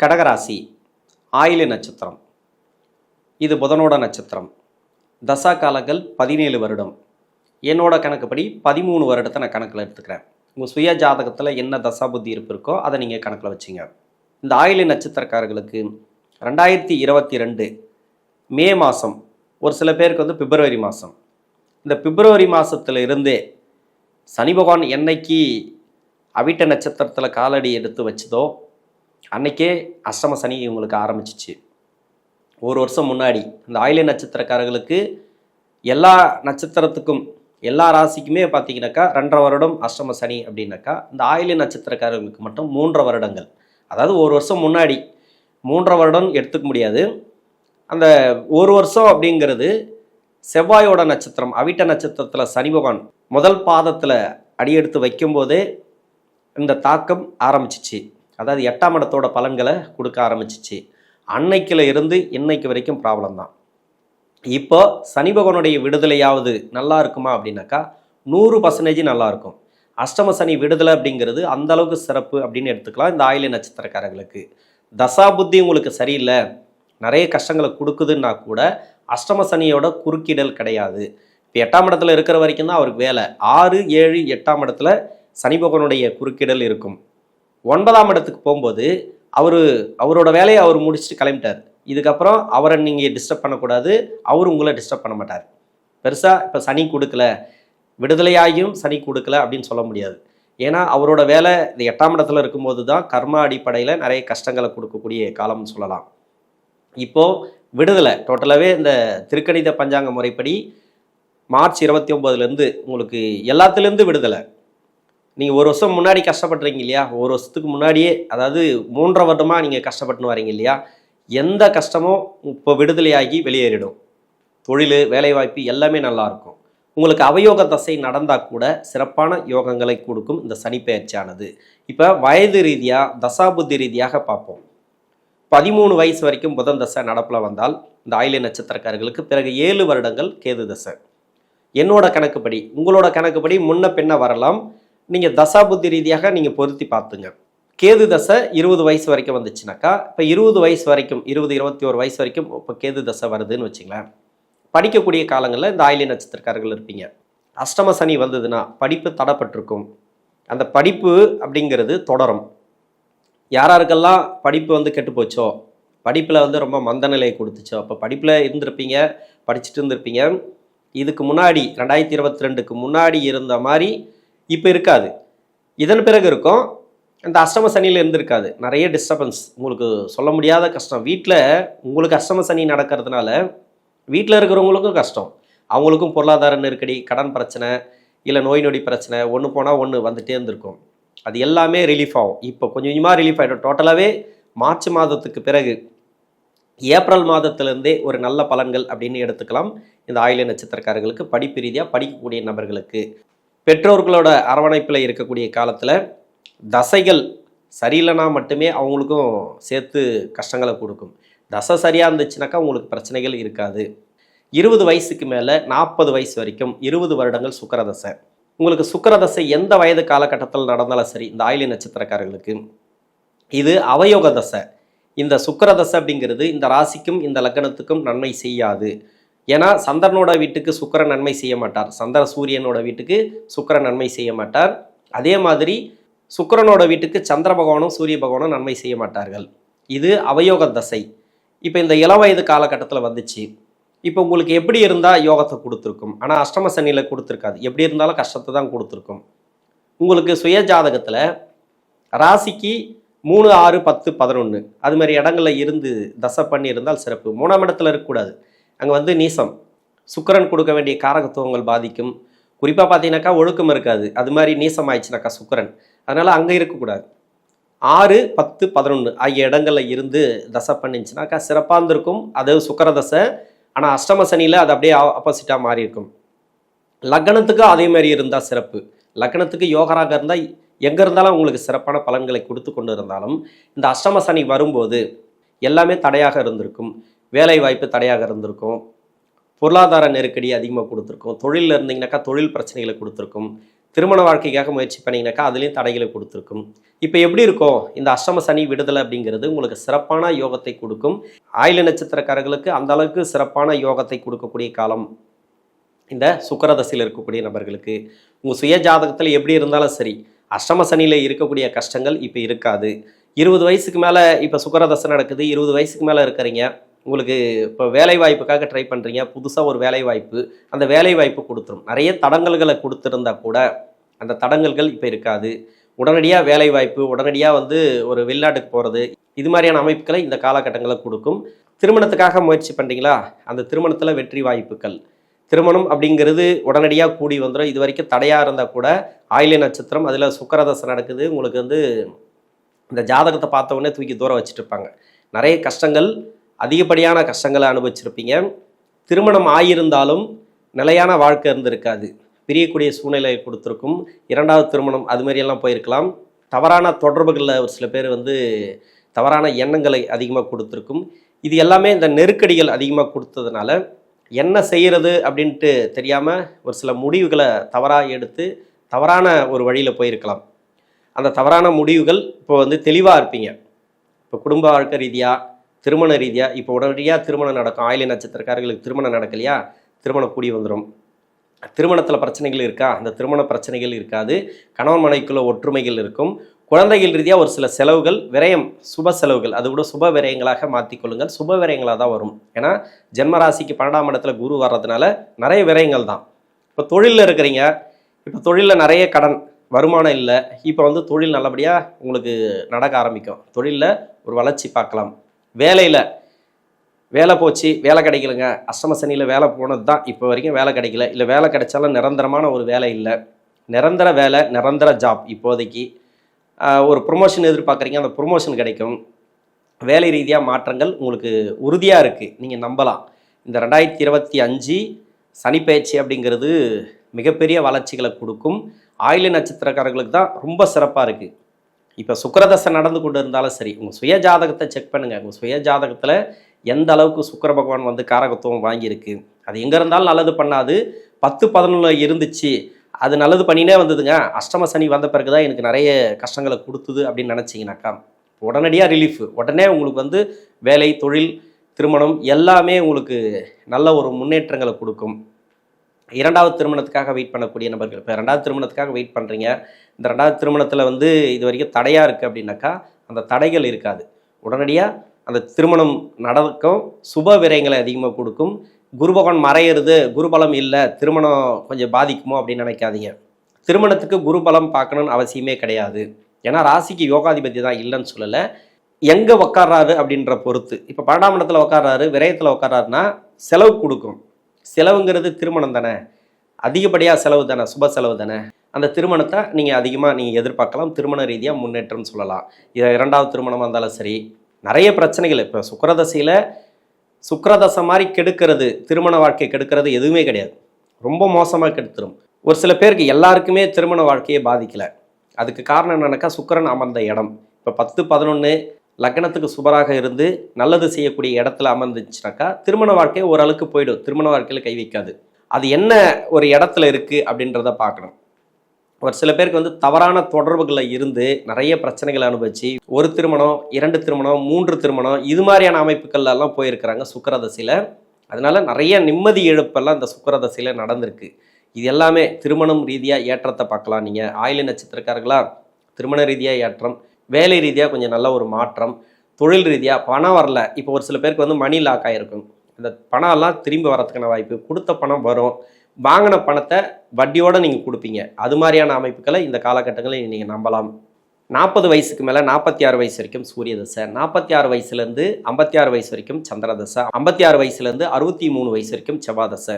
கடகராசி ஆயில நட்சத்திரம். இது புதனோட நட்சத்திரம். தசா காலங்கள் பதினேழு வருடம். என்னோட கணக்குப்படி பதிமூணு வருடத்தை நான் கணக்கில் எடுத்துக்கிறேன். உங்கள் சுய ஜாதகத்தில் என்ன தசா புத்தி இருப்பு இருக்கோ அதை நீங்கள் கணக்கில் வச்சுங்க. இந்த ஆயில நட்சத்திரக்காரர்களுக்கு ரெண்டாயிரத்தி இருபத்தி ரெண்டு மே மாதம் ஒரு சில பேருக்கு வந்து பிப்ரவரி மாதம் இந்த பிப்ரவரி மாதத்துல இருந்தே சனி பகவான் என்னைக்கு அவிட்ட நட்சத்திரத்தில் காலடி எடுத்து வச்சதோ அன்னைக்கே அஷ்டம சனி இவங்களுக்கு ஆரம்பிச்சிச்சு. ஒரு வருஷம் முன்னாடி இந்த ஆயிலை நட்சத்திரக்காரர்களுக்கு எல்லா நட்சத்திரத்துக்கும் எல்லா ராசிக்குமே பார்த்தீங்கன்னாக்கா ரெண்டரை வருடம் அஷ்டம சனி அப்படின்னாக்கா இந்த ஆயிலை நட்சத்திரக்காரர்களுக்கு மட்டும் மூன்றரை வருடங்கள். அதாவது ஒரு வருஷம் முன்னாடி மூன்றரை வருடம் எடுத்துக்க முடியாது. அந்த ஒரு வருஷம் அப்படிங்கிறது செவ்வாயோட நட்சத்திரம் அவிட்ட நட்சத்திரத்தில் சனி பகவான் முதல் பாதத்தில் அடியெடுத்து வைக்கும்போதே இந்த தாக்கம் ஆரம்பிச்சிச்சு. அதாவது எட்டாம் இடத்தோட பலன்களை கொடுக்க ஆரம்பிச்சிச்சு. அன்னைக்கில் இருந்து இன்னைக்கு வரைக்கும் ப்ராப்ளம் தான். இப்போ சனி பகவானுடைய விடுதலையாவது நல்லா இருக்குமா அப்படின்னாக்கா நூறு பர்சன்டேஜ் நல்லா இருக்கும். அஷ்டம சனி விடுதலை அப்படிங்கிறது அந்த அளவுக்கு சிறப்பு அப்படின்னு எடுத்துக்கலாம் இந்த ஆயில நட்சத்திரக்காரங்களுக்கு தசா புத்தி உங்களுக்கு சரியில்லை. நிறைய கஷ்டங்களை கொடுக்குதுன்னா கூட அஷ்டம சனியோட குறுக்கிடல் கிடையாது. இப்போ எட்டாம் இடத்துல இருக்கிற வரைக்கும் தான் அவருக்கு வேலை. ஆறு ஏழு எட்டாம் இடத்துல சனி பகவானுடைய குறுக்கிடல் இருக்கும். ஒன்பதாம் இடத்துக்கு போகும்போது அவர் அவரோட வேலையை அவர் முடிச்சுட்டு கிளம்பிட்டார். இதுக்கப்புறம் அவரை நீங்கள் டிஸ்டர்ப் பண்ணக்கூடாது. அவர் உங்களை டிஸ்டர்ப் பண்ண மாட்டார். பெருசாக இப்போ சனி கொடுக்கல. விடுதலையாகியும் சனி கொடுக்கல அப்படின்னு சொல்ல முடியாது. ஏன்னா அவரோட வேலை இந்த எட்டாம் இடத்துல இருக்கும்போது தான் கர்ம அடிப்படையில் நிறைய கஷ்டங்களை கொடுக்கக்கூடிய காலம்னு சொல்லலாம். இப்போது விடுதலை டோட்டலாகவே இந்த திருக்கணித பஞ்சாங்க முறைப்படி மார்ச் இருபத்தி ஒம்போதுலேருந்து உங்களுக்கு எல்லாத்துலேருந்து விடுதலை. நீங்கள் ஒரு வருஷம் முன்னாடி கஷ்டப்படுறீங்க இல்லையா? ஒரு வருஷத்துக்கு முன்னாடியே அதாவது மூன்றரை வருடமாக நீங்கள் கஷ்டப்பட்டுன்னு வரீங்க இல்லையா? எந்த கஷ்டமும் இப்போ விடுதலையாகி வெளியேறிடும். தொழில் வேலைவாய்ப்பு எல்லாமே நல்லா இருக்கும். உங்களுக்கு அவயோக தசை நடந்தால் கூட சிறப்பான யோகங்களை கொடுக்கும் இந்த சனிப்பெயர்ச்சியானது இப்போ வயது ரீதியாக தசாபுத்தி ரீதியாக பார்ப்போம். பதிமூணு வயசு வரைக்கும் புதன் தசை நடப்பில் வந்தால் இந்த ஆயிலை நட்சத்திரக்காரர்களுக்கு பிறகு ஏழு வருடங்கள் கேது தசை. என்னோட கணக்குப்படி உங்களோட கணக்குப்படி முன்ன பின்ன வரலாம். நீங்கள் தசாபுத்தி ரீதியாக நீங்கள் பொருத்தி பார்த்துங்க. கேது தசை இருபது வயசு வரைக்கும் வந்துச்சுனாக்கா இப்போ இருபது வயசு வரைக்கும் இருபது இருபத்தி ஒரு வயசு வரைக்கும் இப்போ கேது தசை வருதுன்னு வச்சுங்களேன். படிக்கக்கூடிய காலங்களில் இந்த ஆயிலி நட்சத்திரக்காரர்கள் இருப்பீங்க. அஷ்டம சனி வந்ததுன்னா படிப்பு தடப்பட்டிருக்கும். அந்த படிப்பு அப்படிங்கிறது தொடரும். யாராருக்கெல்லாம் படிப்பு வந்து கெட்டு போச்சோ படிப்பில் வந்து ரொம்ப மந்த நிலையை கொடுத்துச்சோ அப்போ படிப்பில் இருந்திருப்பீங்க படிச்சுட்டு இருந்திருப்பீங்க. இதுக்கு முன்னாடி ரெண்டாயிரத்தி இருபத்தி ரெண்டுக்கு முன்னாடி இருந்த மாதிரி இப்போ இருக்காது. இதன் பிறகு இருக்கும். இந்த அஷ்டம சனியில் இருந்திருக்காது. நிறைய டிஸ்டர்பன்ஸ் உங்களுக்கு சொல்ல முடியாத கஷ்டம். வீட்டில் உங்களுக்கு அஷ்டம சனி நடக்கிறதுனால வீட்டில் இருக்கிறவங்களுக்கும் கஷ்டம். அவங்களுக்கும் பொருளாதார நெருக்கடி கடன் பிரச்சனை இல்லை நோய் நொடி பிரச்சனை ஒன்று போனால் ஒன்று வந்துகிட்டே இருந்திருக்கும். அது எல்லாமே ரிலீஃப் ஆகும். இப்போ கொஞ்சம் கொஞ்சமாக ரிலீஃப் ஆகிடும் டோட்டலாகவே மார்ச் மாதத்துக்கு பிறகு ஏப்ரல் மாதத்திலிருந்தே ஒரு நல்ல பலன்கள் அப்படின்னு எடுத்துக்கலாம். இந்த ஆயில நட்சத்திரக்காரர்களுக்கு படிப்பு ரீதியாக படிக்கக்கூடிய நபர்களுக்கு. பெற்றோர்களோட அரவணைப்பில் இருக்கக்கூடிய காலத்தில் தசைகள் சரியில்லைனா மட்டுமே அவங்களுக்கும் சேர்த்து கஷ்டங்களை கொடுக்கும். தசை சரியாக இருந்துச்சுனாக்கா உங்களுக்கு பிரச்சனைகள் இருக்காது. இருபது வயசுக்கு மேலே நாற்பது வயசு வரைக்கும் இருபது வருடங்கள் சுக்கரதசை. உங்களுக்கு சுக்கரதசை எந்த வயது காலகட்டத்தில் நடந்தாலும் சரி இந்த ஆயிலி நட்சத்திரக்காரர்களுக்கு இது அவயோக தசை. இந்த சுக்கரதசை அப்படிங்கிறது இந்த ராசிக்கும் இந்த லக்னத்துக்கும் நன்மை செய்யாது. ஏன்னா சந்திரனோட வீட்டுக்கு சுக்கிரன் நன்மை செய்ய மாட்டார். சந்திர சூரியனோட வீட்டுக்கு சுக்கிரன் நன்மை செய்ய மாட்டார். அதே மாதிரி சுக்கரனோட வீட்டுக்கு சந்திர பகவானும் சூரிய பகவானும் நன்மை செய்ய மாட்டார்கள். இது அவயோக தசை. இப்போ இந்த இளவயது காலகட்டத்தில் வந்துச்சு. இப்போ உங்களுக்கு எப்படி இருந்தால் யோகத்தை கொடுத்துருக்கும்? ஆனால் அஷ்டம சனியில் கொடுத்துருக்காது. எப்படி இருந்தாலும் கஷ்டத்தை தான் கொடுத்துருக்கும். உங்களுக்கு சுய ஜாதகத்தில் ராசிக்கு மூணு ஆறு பத்து பதினொன்று அது மாதிரி இடங்களில் இருந்து தசை பண்ணி இருந்தால் சிறப்பு. மூணாம் இடத்துல இருக்கக்கூடாது. அங்கே வந்து நீசம். சுக்கரன் கொடுக்க வேண்டிய காரகத்துவங்கள் பாதிக்கும். குறிப்பாக பார்த்தீங்கன்னாக்கா ஒழுக்கம் இருக்காது. அது மாதிரி நீசம் ஆயிடுச்சுனாக்கா சுக்கிரன். அதனால் அங்கே இருக்கக்கூடாது. ஆறு பத்து பதினொன்று ஆகிய இடங்களில் இருந்து தசை பண்ணிச்சுனாக்கா சிறப்பாக இருந்திருக்கும் அது சுக்கர தசை. ஆனால் அஷ்டம சனியில் அது அப்படியே ஆப்போசிட்டாக மாறி இருக்கும். லக்னத்துக்கு அதே மாதிரி இருந்தால் சிறப்பு. லக்னத்துக்கு யோகராக இருந்தால் எங்கே இருந்தாலும் உங்களுக்கு சிறப்பான பலன்களை கொடுத்து கொண்டு இருந்தாலும் இந்த அஷ்டம சனி வரும்போது எல்லாமே தடையாக இருந்திருக்கும். வேலை வாய்ப்பு தடையாக இருந்திருக்கும். பொருளாதார நெருக்கடி அதிகமாக கொடுத்துருக்கும். தொழிலில் இருந்தீங்கன்னாக்கா தொழில் பிரச்சனைகளை கொடுத்துருக்கும். திருமண வாழ்க்கைக்காக முயற்சி பண்ணீங்கன்னாக்கா அதுலேயும் தடைகளை கொடுத்துருக்கும். இப்போ எப்படி இருக்கும்? இந்த அஷ்டம சனி விடுதலை அப்படிங்கிறது உங்களுக்கு சிறப்பான யோகத்தை கொடுக்கும். ஆயுள நட்சத்திரக்காரர்களுக்கு அந்த அளவுக்கு சிறப்பான யோகத்தை கொடுக்கக்கூடிய காலம். இந்த சுக்கரதசையில் இருக்கக்கூடிய நபர்களுக்கு. உங்கள் சுய ஜாதகத்தில் எப்படி இருந்தாலும் சரி அஷ்டம சனியில் இருக்கக்கூடிய கஷ்டங்கள் இப்போ இருக்காது. இருபது வயசுக்கு மேலே இப்போ சுக்கரதசை நடக்குது. இருபது வயசுக்கு மேலே இருக்கிறீங்க. உங்களுக்கு இப்போ வேலை வாய்ப்புக்காக ட்ரை பண்ணுறீங்க புதுசாக ஒரு வேலை வாய்ப்பு அந்த வேலை வாய்ப்பு கொடுத்துரும். நிறைய தடங்கல்களை கொடுத்துருந்தா கூட அந்த தடங்கல்கள் இப்போ இருக்காது. உடனடியாக வேலை வாய்ப்பு உடனடியாக வந்து ஒரு வெளிநாட்டுக்கு போகிறது இது மாதிரியான அமைப்புகளை இந்த காலகட்டங்களில் கொடுக்கும். திருமணத்துக்காக முயற்சி பண்ணுறீங்களா அந்த திருமணத்தில் வெற்றி வாய்ப்புகள். திருமணம் அப்படிங்கிறது உடனடியாக கூடி வந்துடும் இது வரைக்கும் தடையாக இருந்தால் கூட ஆயில நட்சத்திரம் அதில் சுக்கரதசை நடக்குது. உங்களுக்கு வந்து இந்த ஜாதகத்தை பார்த்த உடனே தூக்கி தூரம் வச்சுட்டு இருப்பாங்க. நிறைய கஷ்டங்கள் அதிகப்படியான கஷ்டங்களை அனுபவிச்சிருப்பீங்க. திருமணம் ஆகியிருந்தாலும் நிலையான வாழ்க்கை இருந்திருக்காது. பிரியக்கூடிய சூழ்நிலை கொடுத்துருக்கும். இரண்டாவது திருமணம் அது மாதிரியெல்லாம் போயிருக்கலாம். தவறான தொடர்புகளில் ஒரு சில பேர் வந்து தவறான எண்ணங்களை அதிகமாக கொடுத்துருக்கும். இது எல்லாமே இந்த நெருக்கடிகள் அதிகமாக கொடுத்ததுனால என்ன செய்கிறது அப்படின்ட்டு தெரியாமல் ஒரு சில முடிவுகளை தவறாக எடுத்து தவறான ஒரு வழியில் போயிருக்கலாம். அந்த தவறான முடிவுகள் இப்போ வந்து தெளிவாக இருப்பீங்க. இப்போ குடும்ப வாழ்க்கை ரீதியாக திருமண ரீதியாக இப்போ உடனடியாக திருமணம் நடக்கும். ஆயில நட்சத்திரக்காரர்களுக்கு திருமணம் நடக்கலையா? திருமணம் கூடி வந்துடும் திருமணத்தில் பிரச்சனைகள் இருக்கா? அந்த திருமண பிரச்சனைகள் இருக்காது. கணவன் மனைவிக்குள்ள ஒற்றுமைகள் இருக்கும். குழந்தைகள் ரீதியாக ஒரு சில செலவுகள் விரயம் சுப செலவுகள் அது கூட சுப விரயங்களாக மாற்றிக்கொள்ளுங்கள் சுப விரயங்களாக தான் வரும். ஏன்னா ஜென்மராசிக்கு பன்னெண்டாம் இடத்துல குரு வர்றதுனால நிறைய விரயங்கள் தான். இப்போ தொழிலில் இருக்கிறீங்க இப்போ தொழிலில் நிறைய கடன் வருமானம் இல்லை. இப்போ வந்து தொழில் நல்லபடியாக உங்களுக்கு நடக்க ஆரம்பிக்கும். தொழிலில் ஒரு வளர்ச்சி பார்க்கலாம். வேலையில் வேலை போச்சு வேலை கிடைக்கலங்க. அஷ்டம சனியில் வேலை போனது தான் இப்போ வரைக்கும் வேலை கிடைக்கல. இல்லை வேலை கிடைச்சாலும் நிரந்தரமான ஒரு வேலை இல்லை. நிரந்தர வேலை நிரந்தர ஜாப் இப்போதைக்கு. ஒரு ப்ரொமோஷன் எதிர்பார்க்குறீங்க அந்த ப்ரொமோஷன் கிடைக்கும். வேலை ரீதியாக மாற்றங்கள் உங்களுக்கு உறுதியாக இருக்குது நீங்கள் நம்பலாம். இந்த ரெண்டாயிரத்தி இருபத்தி அஞ்சு சனிப்பயிற்சி அப்படிங்கிறது மிகப்பெரிய வளர்ச்சிகளை கொடுக்கும். ஆயுள நட்சத்திரக்காரர்களுக்கு தான் ரொம்ப சிறப்பாக இருக்குது இப்போ சுக்கரதசை நடந்து கொண்டு இருந்தாலும் சரி உங்கள் சுய ஜாதகத்தை செக் பண்ணுங்கள் உங்கள் சுய ஜாதகத்தில் எந்த அளவுக்கு சுக்கர பகவான் வந்து காரகத்துவம் வாங்கியிருக்கு? அது எங்கே இருந்தாலும் நல்லது பண்ணாது. பத்து பதினொன்று இருந்துச்சு. அது நல்லது பண்ணினே வந்ததுங்க. அஷ்டம சனி வந்த பிறகு தான் எனக்கு நிறைய கஷ்டங்களை கொடுத்துது அப்படின்னு நினச்சிங்கனாக்கா உடனடியாக ரிலீஃப் உடனே உங்களுக்கு வந்து வேலை தொழில் திருமணம் எல்லாமே உங்களுக்கு நல்ல ஒரு முன்னேற்றங்களை கொடுக்கும். இரண்டாவது திருமணத்துக்காக வெயிட் பண்ணக்கூடிய நபர்கள். இப்போ ரெண்டாவது திருமணத்துக்காக வெயிட் பண்ணுறீங்க இந்த ரெண்டாவது திருமணத்தில் வந்து இது வரைக்கும் தடையாக இருக்குது அப்படின்னாக்கா அந்த தடைகள் இருக்காது. உடனடியாக அந்த திருமணம் நடக்கும். சுப விரயங்களை அதிகமாக கொடுக்கும். குரு பகவான் மறையிறது குருபலம் இல்லை திருமணம் கொஞ்சம் பாதிக்குமோ அப்படின்னு நினைக்காதீங்க. திருமணத்துக்கு குருபலம் பார்க்கணும்னு அவசியமே கிடையாது. ஏன்னா ராசிக்கு யோகாதிபதி தான் இல்லைன்னு சொல்லலை. எங்கே உக்காடுறாரு அப்படின்ற பொறுத்து. இப்போ பன்னெண்டாம் இடத்துல உக்காடுறாரு விரயத்தில் உக்காடுறாருன்னா செலவு கொடுக்கும். செலவுங்கிறது திருமணம் தானே? அதிகப்படியாக செலவு தானே? சுப செலவு தானே? அந்த திருமணத்தை நீங்கள் அதிகமாக நீங்கள் எதிர்பார்க்கலாம். திருமண ரீதியாக முன்னேற்றம் சொல்லலாம். இதை இரண்டாவது திருமணமாக இருந்தாலும் சரி நிறைய பிரச்சனைகள். இப்போ சுக்கரதசையில் சுக்கரதசை மாதிரி கெடுக்கிறது திருமண வாழ்க்கை கெடுக்கிறது எதுவுமே கிடையாது. ரொம்ப மோசமாக கெடுத்துரும். ஒரு சில பேருக்கு எல்லாருக்குமே திருமண வாழ்க்கையை பாதிக்கலை. அதுக்கு காரணம் என்னன்னாக்கா சுக்கரன் அமர்ந்த இடம். இப்போ பத்து பதினொன்று லக்னத்துக்கு சுபராக இருந்து நல்லது செய்யக்கூடிய இடத்துல அமர்ந்துச்சுனாக்கா திருமண வாழ்க்கை ஓரளவுக்கு போயிடும். திருமண வாழ்க்கையில் கை வைக்காது. அது என்ன ஒரு இடத்துல இருக்குது அப்படின்றத பார்க்கணும். ஒரு சில பேருக்கு வந்து தவறான தொடர்புகளில் இருந்து நிறைய பிரச்சனைகளை அனுபவிச்சு ஒரு திருமணம் இரண்டு திருமணம் மூன்று திருமணம் இது மாதிரியான அமைப்புகள்லாம் போயிருக்கிறாங்க சுக்கரதசையில். அதனால நிறைய நிம்மதி இழப்பெல்லாம் இந்த சுக்கரதசையில் நடந்திருக்கு. இது எல்லாமே திருமணம் ரீதியாக ஏற்றத்தை பார்க்கலாம். நீங்கள் ஆயில நட்சத்திரக்காரர்களா? திருமண ரீதியாக ஏற்றம் வேலை ரீதியாக கொஞ்சம் நல்ல ஒரு மாற்றம் தொழில் ரீதியாக பணம் வரல. இப்போ ஒரு சில பேருக்கு வந்து மணி லாக் ஆகிருக்கும் இந்த பணம் எல்லாம் திரும்பி வரதுக்கான வாய்ப்பு கொடுத்த பணம் வரும். வாங்கின பணத்தை வட்டியோடு நீங்கள் கொடுப்பீங்க. அது மாதிரியான அமைப்புகளை இந்த காலகட்டங்களில் நீங்கள் நம்பலாம். நாற்பது வயசுக்கு மேலே நாற்பத்தி ஆறு வயசு வரைக்கும் சூரிய தசை நாற்பத்தி ஆறு வயசுலேருந்து ஐம்பத்தி ஆறு வயசு வரைக்கும் சந்திர தசை ஐம்பத்தி ஆறு வயசுலேருந்து அறுபத்தி மூணு வயசு வரைக்கும் செவ்வாய் தசை.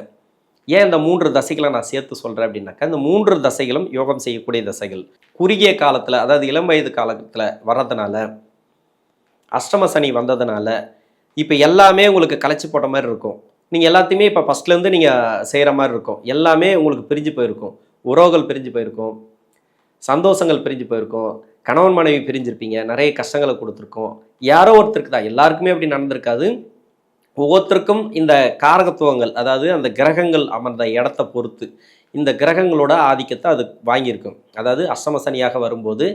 ஏன் இந்த மூன்று தசைகளை நான் சேர்த்து சொல்கிறேன் அப்படின்னாக்கா இந்த மூன்று தசைகளும் யோகம் செய்யக்கூடிய தசைகள். குறுகிய காலத்தில் அதாவது இளம் வயது காலத்தில் வர்றதுனால அஷ்டம சனி வந்ததுனால இப்போ எல்லாமே உங்களுக்கு கலைச்சி போட்ட மாதிரி இருக்கும். நீங்கள் எல்லாத்தையுமே இப்போ ஃபஸ்ட்லேருந்து நீங்கள் செய்கிற மாதிரி இருக்கும். எல்லாமே உங்களுக்கு பிரிஞ்சு போயிருக்கும். உறவுகள் பிரிஞ்சு போயிருக்கும். சந்தோஷங்கள் பிரிஞ்சு போயிருக்கும். கணவன் மனைவி பிரிஞ்சிருப்பீங்க. நிறைய கஷ்டங்களை கொடுத்துருக்கோம். யாரோ ஒருத்தருக்கு தான். எல்லாருக்குமே அப்படி நடந்திருக்காது. ஒவ்வொருத்தருக்கும் இந்த காரகத்துவங்கள் அதாவது அந்த கிரகங்கள் அமர்ந்த இடத்த பொறுத்து இந்த கிரகங்களோட ஆதிக்கத்தை அது வாங்கியிருக்கும். அதாவது அஷ்டம சனியாக வரும்போது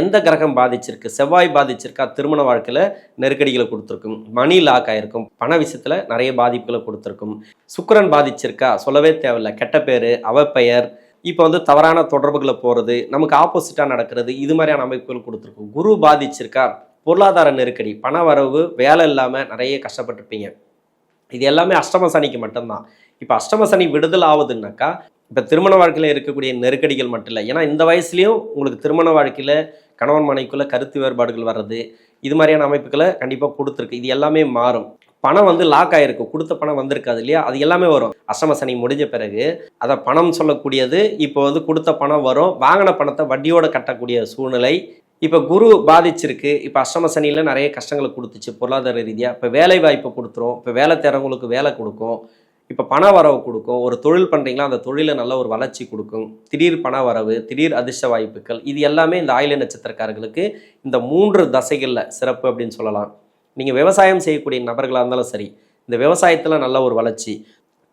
எந்த கிரகம் பாதிச்சிருக்கு செவ்வாய் பாதிச்சிருக்கா திருமண வாழ்க்கையில் நெருக்கடிகளை கொடுத்துருக்கும் மணி லாக் ஆகிருக்கும் பண விஷயத்தில் நிறைய பாதிப்புகளை கொடுத்துருக்கும். சுக்கரன் பாதிச்சிருக்கா சொல்லவே தேவையில்ல கெட்ட பேர் அவப்பெயர் இப்போ வந்து தவறான தொடர்புகளை போகிறது நமக்கு ஆப்போசிட்டாக நடக்கிறது இது மாதிரியான அமைப்புகள் கொடுத்துருக்கும். குரு பாதிச்சிருக்கா பொருளாதார நெருக்கடி பண வரவு வேலை இல்லாமல் நிறைய கஷ்டப்பட்டிருப்பீங்க. இது எல்லாமே அஷ்டம சனிக்கு மட்டும்தான். இப்போ அஷ்டம சனி விடுதல் ஆகுதுன்னாக்கா இப்போ திருமண வாழ்க்கையில் இருக்கக்கூடிய நெருக்கடிகள் மட்டும் இல்லை. ஏன்னா இந்த வயசுலேயும் உங்களுக்கு திருமண வாழ்க்கையில் கணவன் மனைக்குள்ளே கருத்து வேறுபாடுகள் வர்றது இது மாதிரியான அமைப்புகளை கண்டிப்பாக கொடுத்துருக்கு. இது எல்லாமே மாறும். பணம் வந்து லாக் ஆகிருக்கு கொடுத்த பணம் வந்திருக்காது இல்லையா? அது எல்லாமே வரும். அஷ்டம சனி முடிஞ்ச பிறகு அதை பணம் சொல்லக்கூடியது இப்போ வந்து கொடுத்த பணம் வரும். வாங்கின பணத்தை வட்டியோட கட்டக்கூடிய சூழ்நிலை இப்போ குரு பாதிச்சிருக்கு. இப்போ அஷ்டம சனியில் நிறைய கஷ்டங்களை கொடுத்துச்சு பொருளாதார ரீதியாக இப்போ வேலை வாய்ப்பு கொடுத்துரும். இப்போ வேலை தேறவங்களுக்கு வேலை கொடுக்கும். இப்போ பண வரவு கொடுக்கும். ஒரு தொழில் பண்ணுறீங்களா அந்த தொழிலில் நல்ல ஒரு வளர்ச்சி கொடுக்கும். திடீர் பண வரவு திடீர் அதிர்ஷ்ட வாய்ப்புகள் இது எல்லாமே இந்த ஆயில நட்சத்திரக்காரர்களுக்கு இந்த மூன்று தசைகளில் சிறப்பு அப்படின்னு சொல்லலாம். நீங்கள் விவசாயம் செய்யக்கூடிய நபர்களாக இருந்தாலும் சரி இந்த விவசாயத்தில் நல்ல ஒரு வளர்ச்சி.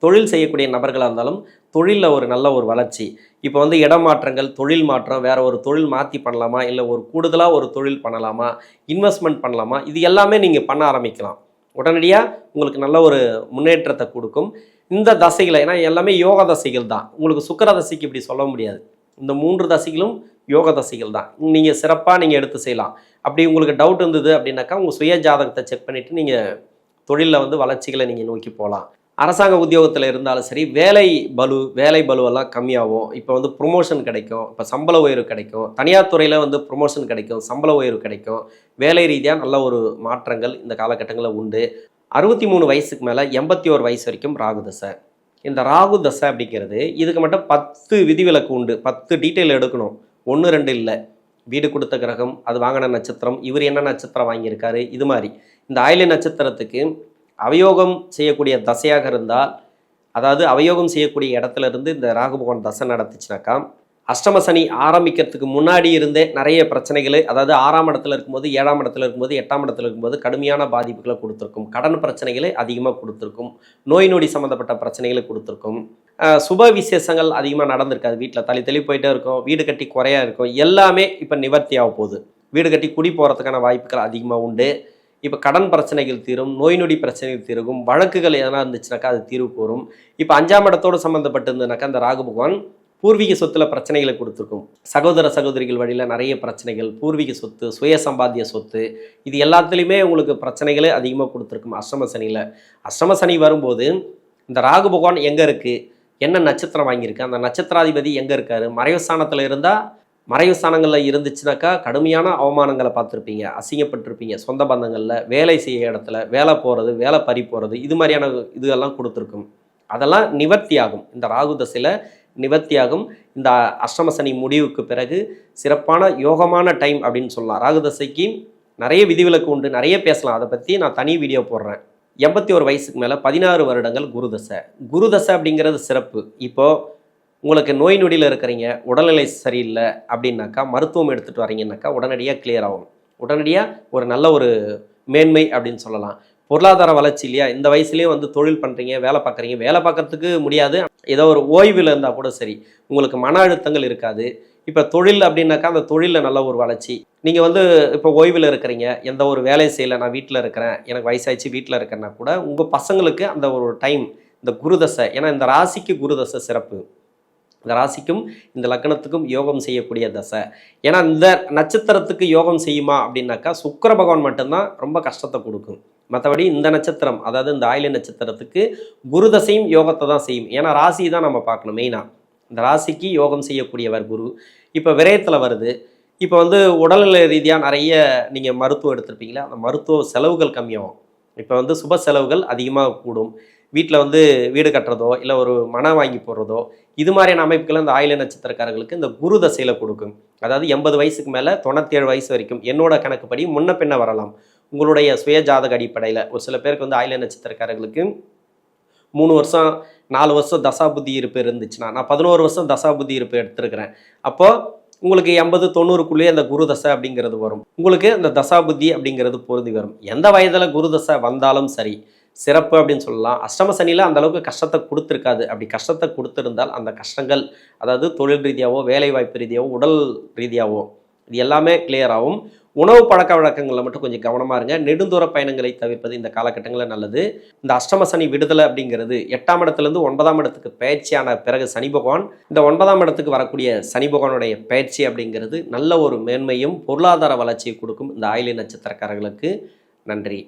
தொழில் செய்யக்கூடிய நபர்களாக இருந்தாலும் தொழிலில் ஒரு நல்ல ஒரு வளர்ச்சி. இப்போ வந்து இடமாற்றங்கள் தொழில் மாற்றம் வேற ஒரு தொழில் மாற்றி பண்ணலாமா? இல்லை ஒரு கூடுதலாக ஒரு தொழில் பண்ணலாமா? இன்வெஸ்ட்மெண்ட் பண்ணலாமா? இது எல்லாமே நீங்கள் பண்ண ஆரம்பிக்கலாம். உடனடியாக உங்களுக்கு நல்ல ஒரு முன்னேற்றத்தை கொடுக்கும். இந்த தசைகளை ஏன்னா எல்லாமே யோக தசைகள் தான். உங்களுக்கு சுக்கர தசைக்கு இப்படி சொல்ல முடியாது. இந்த மூன்று தசைகளும் யோக தசைகள் தான். நீங்கள் சிறப்பாக நீங்கள் எடுத்து செய்யலாம். அப்படி உங்களுக்கு டவுட் இருந்தது அப்படின்னாக்கா உங்கள் சுய ஜாதகத்தை செக் பண்ணிவிட்டு நீங்கள் தொழிலில் வந்து வளர்ச்சிகளை நீங்கள் நோக்கி போகலாம். அரசாங்க உத்தியோகத்தில் இருந்தாலும் சரி வேலை பலு வேலை பலுவெல்லாம் கம்மியாகும். இப்போ வந்து ப்ரொமோஷன் கிடைக்கும். இப்போ சம்பள உயர்வு கிடைக்கும். தனியார் துறையில் வந்து ப்ரொமோஷன் கிடைக்கும். சம்பள உயர்வு கிடைக்கும். வேலை ரீதியாக நல்ல ஒரு மாற்றங்கள் இந்த காலகட்டங்களில் உண்டு. அறுபத்தி மூணு வயசுக்கு மேலே எண்பத்தி ஒரு வயசு வரைக்கும் ராகு தசை. இந்த ராகு தசை அப்படிங்கிறது இதுக்கு மட்டும் பத்து விதிவிலக்கு உண்டு. பத்து டீட்டெயில் எடுக்கணும். ஒன்று ரெண்டு இல்லை. வீடு கொடுத்த கிரகம் அது வாங்கின நட்சத்திரம் இவர் என்ன நட்சத்திரம் வாங்கியிருக்காரு? இது மாதிரி. இந்த ஆயில நட்சத்திரத்துக்கு அவயோகம் செய்யக்கூடிய தசையாக இருந்தால் அதாவது அவயோகம் செய்யக்கூடிய இடத்துல இருந்து இந்த ராகு பகவான் தசை நடத்துச்சுனாக்கா அஷ்டம சனி ஆரம்பிக்கிறதுக்கு முன்னாடி இருந்தே நிறைய பிரச்சனைகள் அதாவது ஆறாம் இடத்துல இருக்கும்போது ஏழாம் இடத்துல இருக்கும்போது எட்டாம் இடத்துல இருக்கும்போது கடுமையான பாதிப்புகளை கொடுத்துருக்கும். கடன் பிரச்சனைகளை அதிகமாக கொடுத்துருக்கும். நோய் நொடி சம்மந்தப்பட்ட பிரச்சனைகளை கொடுத்துருக்கும். சுப விசேஷங்கள் அதிகமாக நடந்திருக்காது. வீட்டில் தள்ளி தள்ளி போயிட்டே இருக்கும். வீடு கட்டி குறையா இருக்கும். எல்லாமே இப்போ நிவர்த்தி ஆக போகுது. வீடு கட்டி குடி போகிறதுக்கான வாய்ப்புகள் அதிகமாக உண்டு. இப்போ கடன் பிரச்சனைகள் தீரும் நோய் நொடி பிரச்சனைகள் தீரும் வழக்குகள் எதனா இருந்துச்சுனாக்கா அது தீர்வு போகும் இப்போ அஞ்சாம் இடத்தோடு சம்மந்தப்பட்டிருந்ததுனாக்கா அந்த ராகு பகவான் பூர்வீக சொத்துல பிரச்சனைகளை கொடுத்துருக்கும். சகோதர சகோதரிகள் வழியில் நிறைய பிரச்சனைகள் பூர்வீக சொத்து சுய சம்பாத்திய சொத்து இது எல்லாத்துலேயுமே உங்களுக்கு பிரச்சனைகளே அதிகமாக கொடுத்துருக்கும் அஷ்டம சனியில். அஷ்டம சனி வரும்போது இந்த ராகு பகவான் எங்கே இருக்குது என்ன நட்சத்திரம் வாங்கியிருக்கு? அந்த நட்சத்திராதிபதி எங்கே இருக்காரு? மறைவு ஸ்தானத்தில் இருந்தால் மறைவு ஸ்தானங்களில் இருந்துச்சுனாக்கா கடுமையான அவமானங்களை பார்த்துருப்பீங்க அசிங்கப்பட்டிருப்பீங்க. சொந்த பந்தங்களில் வேலை செய்ய இடத்துல வேலை போகிறது வேலை பறி போகிறது இது மாதிரியான இதெல்லாம் கொடுத்துருக்கும். அதெல்லாம் நிவர்த்தி ஆகும் இந்த ராகு தசையில் நிவர்த்தியாகும். இந்த அஷ்டம சனி முடிவுக்கு பிறகு சிறப்பான யோகமான டைம் அப்படின்னு சொல்லலாம். ராகு தசைக்கு நிறைய விதிவிலக்கு உண்டு. நிறைய பேசலாம். அதை பற்றி நான் தனி வீடியோ போடுறேன். எண்பத்தி ஒரு வயசுக்கு மேலே பதினாறு வருடங்கள் குருதசை குருதசை அப்படிங்கிறது சிறப்பு. இப்போது உங்களுக்கு நோய் நொடியில் இருக்கிறீங்க உடல்நிலை சரியில்லை அப்படின்னாக்கா மருத்துவம் எடுத்துகிட்டு வரீங்கன்னாக்கா உடனடியாக கிளியர் ஆகும். உடனடியாக ஒரு நல்ல ஒரு மேன்மை அப்படின்னு சொல்லலாம். பொருளாதார வளர்ச்சி இல்லையா? இந்த வயசுலேயே வந்து தொழில் பண்ணுறீங்க வேலை பார்க்குறீங்க. வேலை பார்க்கறதுக்கு முடியாது. ஏதோ ஒரு ஓய்வில் இருந்தால் கூட சரி. உங்களுக்கு மன அழுத்தங்கள் இருக்காது. இப்போ தொழில் அப்படின்னாக்கா அந்த தொழிலில் நல்ல ஒரு வளர்ச்சி. நீங்கள் வந்து இப்போ ஓய்வில் இருக்கிறீங்க. எந்த ஒரு வேலையும் செய்யலை நான் வீட்டில் இருக்கிறேன். எனக்கு வயசாயிடுச்சு வீட்டில் இருக்கிறேன்னா கூட உங்கள் பசங்களுக்கு அந்த ஒரு டைம் இந்த குருதசை ஏன்னா இந்த ராசிக்கு குருதசை சிறப்பு. இந்த ராசிக்கும் இந்த லக்னத்துக்கும் யோகம் செய்யக்கூடிய தசை. ஏன்னா இந்த நட்சத்திரத்துக்கு யோகம் செய்யுமா அப்படின்னாக்கா சுக்கர பகவான் மட்டும்தான் ரொம்ப கஷ்டத்தை கொடுக்கும். மற்றபடி இந்த நட்சத்திரம் அதாவது இந்த ஆயில நட்சத்திரத்துக்கு குரு தசையும் யோகத்தை தான் செய்யும். ஏன்னா ராசி தான் நம்ம பார்க்கணும் மெயினாக இந்த ராசிக்கு யோகம் செய்யக்கூடியவர் குரு. இப்போ விரயத்தில் வருது. இப்போ வந்து உடல்நிலை ரீதியாக நிறைய நீங்கள் மருத்துவம் எடுத்திருப்பீங்களா? அந்த மருத்துவ செலவுகள் கம்மியாகும். இப்போ வந்து சுப செலவுகள் அதிகமாக கூடும். வீட்டில் வந்து வீடு கட்டுறதோ இல்லை ஒரு மனம் வாங்கி போடுறதோ இது மாதிரியான அமைப்புகள் இந்த ஆயில நட்சத்திரக்காரர்களுக்கு இந்த குரு தசையில் கொடுக்கும். அதாவது எண்பது வயசுக்கு மேலே தொண்ணூத்தேழு வயசு வரைக்கும் என்னோட கணக்குப்படி முன்ன பின்ன வரலாம். உங்களுடைய சுய ஜாதக அடிப்படையில் ஒரு சில பேருக்கு வந்து ஆயில நட்சத்திரக்காரர்களுக்கு மூணு வருஷம் நாலு வருஷம் தசாபுத்தி இருப்பு இருந்துச்சுன்னா நான் பதினோரு வருஷம் தசாபுத்தி இருப்பு எடுத்திருக்கிறேன். அப்போது உங்களுக்கு எண்பது தொண்ணூறுக்குள்ளேயே அந்த குரு தசை அப்படிங்கிறது வரும். உங்களுக்கு இந்த தசாபுத்தி அப்படிங்கிறது பொருந்தி வரும். எந்த வயதில் குரு தசை வந்தாலும் சரி சிறப்பு அப்படின்னு சொல்லலாம். அஷ்டம சனியில் அந்த அளவுக்கு கஷ்டத்தை கொடுத்துருக்காது. அப்படி கஷ்டத்தை கொடுத்துருந்தால் அந்த கஷ்டங்கள் அதாவது தொழில் ரீதியாகவோ வேலைவாய்ப்பு ரீதியாகவோ உடல் ரீதியாகவோ இது எல்லாமே clear ஆகும். உணவு பழக்க வழக்கங்களில் மட்டும் கொஞ்சம் கவனமாக இருங்க. நெடுந்தூர பயணங்களை தவிர்ப்பது இந்த காலகட்டங்களில் நல்லது. இந்த அஷ்டம சனி விடுதலை அப்படிங்கிறது எட்டாம் இடத்துலேருந்து ஒன்பதாம் இடத்துக்கு பயிற்சியான பிறகு சனி பகவான் இந்த ஒன்பதாம் இடத்துக்கு வரக்கூடிய சனி பகவானுடைய பயிற்சி அப்படிங்கிறது நல்ல ஒரு மேன்மையும் பொருளாதார வளர்ச்சியை கொடுக்கும் இந்த ஆயிலி நட்சத்திரக்காரர்களுக்கு. நன்றி.